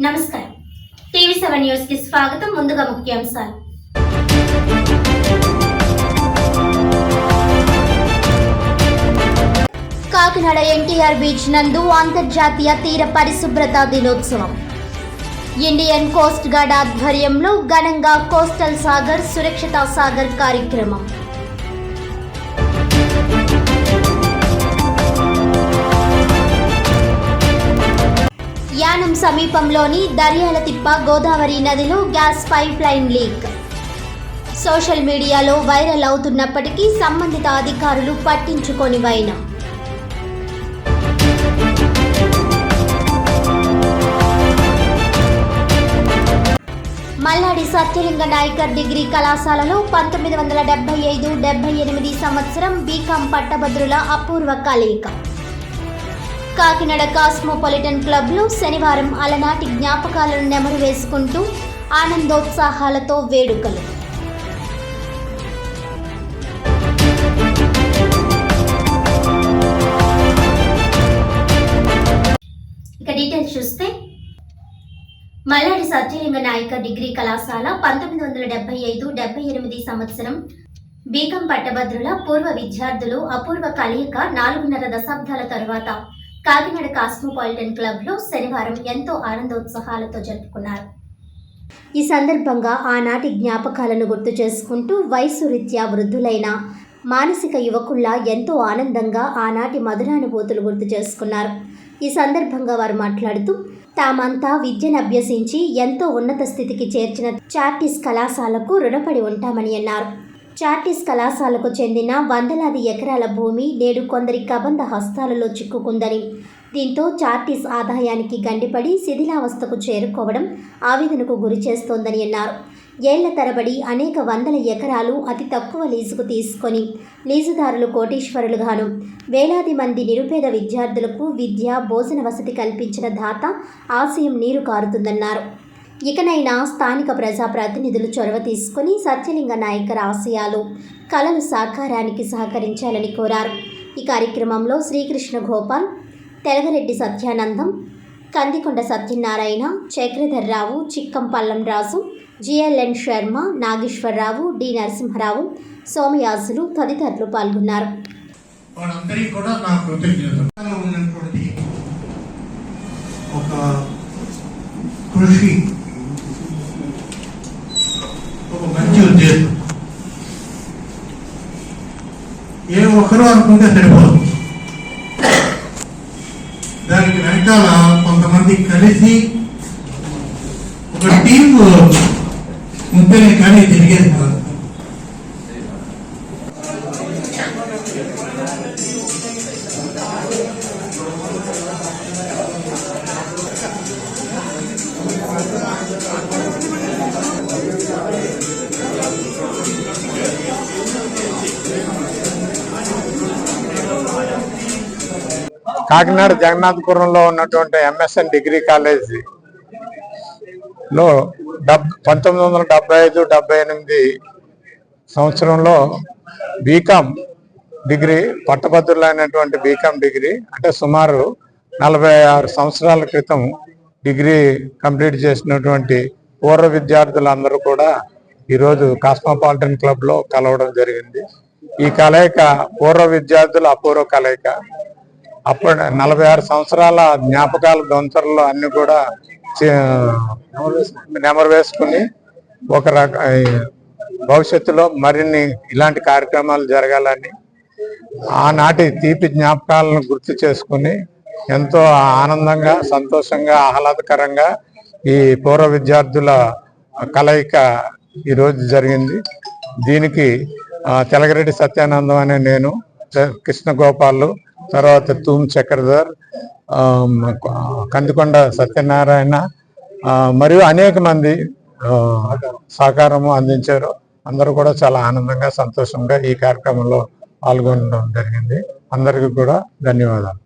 నమస్కారం. TV seven న్యూస్కి స్వాగతం ముందుగా ముఖ్యాంశాలు. కాకినాడ ఎన్టీఆర్ బీచ్ నందు అంతర్జాతీయ తీర పరిశుభ్రత దినోత్సవం. ఇండియన్ కోస్ట్ గార్డ్ ఆధ్వర్యంలో ఘనంగా కోస్టల్ సాగర్ సురక్షిత సాగర్ కార్యక్రమం. సమీపంలోని దర్యాలతిప్ప గోదావరి నదిలో gas pipeline leak. Social మీడియాలో వైరల్ అవుతున్నప్పటికీ సంబంధిత అధికారులు పట్టించుకొని వైనం. మల్లాడి సత్యలింగ నాయకర్ డిగ్రీ కళాశాలలో పంతొమ్మిది వందల డెబ్బై ఐదు డెబ్బై ఎనిమిది సంవత్సరం బీకాం పట్టభద్రుల అపూర్వ కలయిక. కాకినాడ కాస్మోపాలిటన్ క్లబ్లో శనివారం అలనాటి జ్ఞాపకాలను నెమరు వేసుకుంటూ ఆనందోత్సాహాలతో వేడుకలు. ఇక డీటెయిల్స్ చూస్తే మల్లాడి సత్యలింగ నాయక డిగ్రీ కళాశాల పంతొమ్మిది వందల డెబ్బై ఐదు డెబ్బై ఎనిమిది సంవత్సరం బీకం పట్టభద్రుల పూర్వ విద్యార్థులు అపూర్వ కలయిక నాలుగున్నర దశాబ్దాల తరువాత కాకినాడ కాస్మోపాలిటన్ క్లబ్లో శనివారం ఎంతో ఆనందోత్సాహాలతో జరుపుకున్నారు. ఈ సందర్భంగా ఆనాటి జ్ఞాపకాలను గుర్తు చేసుకుంటూ వయసు రీత్యా వృద్ధులైన మానసిక యువకుల్లా ఎంతో ఆనందంగా ఆనాటి మధురానుభూతులు గుర్తు చేసుకున్నారు. ఈ సందర్భంగా వారు మాట్లాడుతూ తామంతా విద్యను అభ్యసించి ఎంతో ఉన్నత స్థితికి చేర్చిన చార్టీస్ కళాశాలకు రుణపడి ఉంటామని అన్నారు. చార్టీస్ కళాశాలకు చెందిన వందలాది ఎకరాల భూమి నేడు కొందరి కబంధ హస్తాలలో చిక్కుకుందని. దీంతో చార్టీస్ ఆదాయానికి గండిపడి శిథిలావస్థకు చేరుకోవడం ఆవేదనకు గురి చేస్తోందని అన్నారు. ఏళ్ళ తరబడి అనేక వందల ఎకరాలు అతి తక్కువ లీజుకు తీసుకొని లీజుదారులు కోటీశ్వరులుగాను వేలాది మంది నిరుపేద విద్యార్థులకు విద్య భోజన వసతి కల్పించిన దాత ఆశయం నీరు కారుతుందన్నారు. ఇకనైనా స్థానిక ప్రజాప్రతినిధులు చొరవ తీసుకుని సత్యలింగ నాయకర్ ఆశయాలు కళలు సాకారానికి సహకరించాలని కోరారు. ఈ కార్యక్రమంలో శ్రీకృష్ణ గోపాల్ తెలగరెడ్డి సత్యానందం కందికొండ సత్యనారాయణ చక్రధర్రావు చిక్కంపల్లం రాజు జిఎల్ఎన్ శర్మ నాగేశ్వరరావు డి నరసింహరావు సోమయాజులు తదితరులు పాల్గొన్నారు. వాళ్ళందరికీ కూడా నా కృతజ్ఞతలు. ఉన్నటువంటి ఒక కృషి ఒక్కరూ అనుకుంటే సరిపోదు. దానికి వెనకాల కొంతమంది కలిసి ఒక టీం ఉంటేనే కానీ తిరిగేది కాదు. కాకినాడ జగన్నాథపురంలో ఉన్నటువంటి ఎంఎస్ఎన్ డిగ్రీ కాలేజీ లో డబ్ పంతొమ్మిది వందల డెబ్బై ఐదు డెబ్బై ఎనిమిది సంవత్సరంలో బీకామ్ డిగ్రీ పట్టభద్రులైనటువంటి బీకామ్ డిగ్రీ అంటే సుమారు నలభై ఆరు సంవత్సరాల క్రితం డిగ్రీ కంప్లీట్ చేసినటువంటి పూర్వ విద్యార్థులందరూ కూడా ఈరోజు కాస్మోపాలిటన్ క్లబ్లో కలవడం జరిగింది. ఈ కలయిక పూర్వ విద్యార్థుల అపూర్వ కలయిక. అప్పుడు నలభై ఆరు సంవత్సరాల జ్ఞాపకాల దొంతరలు అన్ని కూడా నెమరు వేసుకుని ఒక రక భవిష్యత్తులో మరిన్ని ఇలాంటి కార్యక్రమాలు జరగాలని ఆనాటి తీపి జ్ఞాపకాలను గుర్తు చేసుకుని ఎంతో ఆనందంగా సంతోషంగా ఆహ్లాదకరంగా ఈ పూర్వ విద్యార్థుల కలయిక ఈరోజు జరిగింది. దీనికి తెలగరెడ్డి సత్యానందం అనే నేను చ- కృష్ణ తర్వాత తూమ్ చక్రధర్ కందికొండ సత్యనారాయణ మరియు అనేక మంది సహకారము అందించారు. అందరూ కూడా చాలా ఆనందంగా సంతోషంగా ఈ కార్యక్రమంలో పాల్గొనడం జరిగింది. అందరికీ కూడా ధన్యవాదాలు.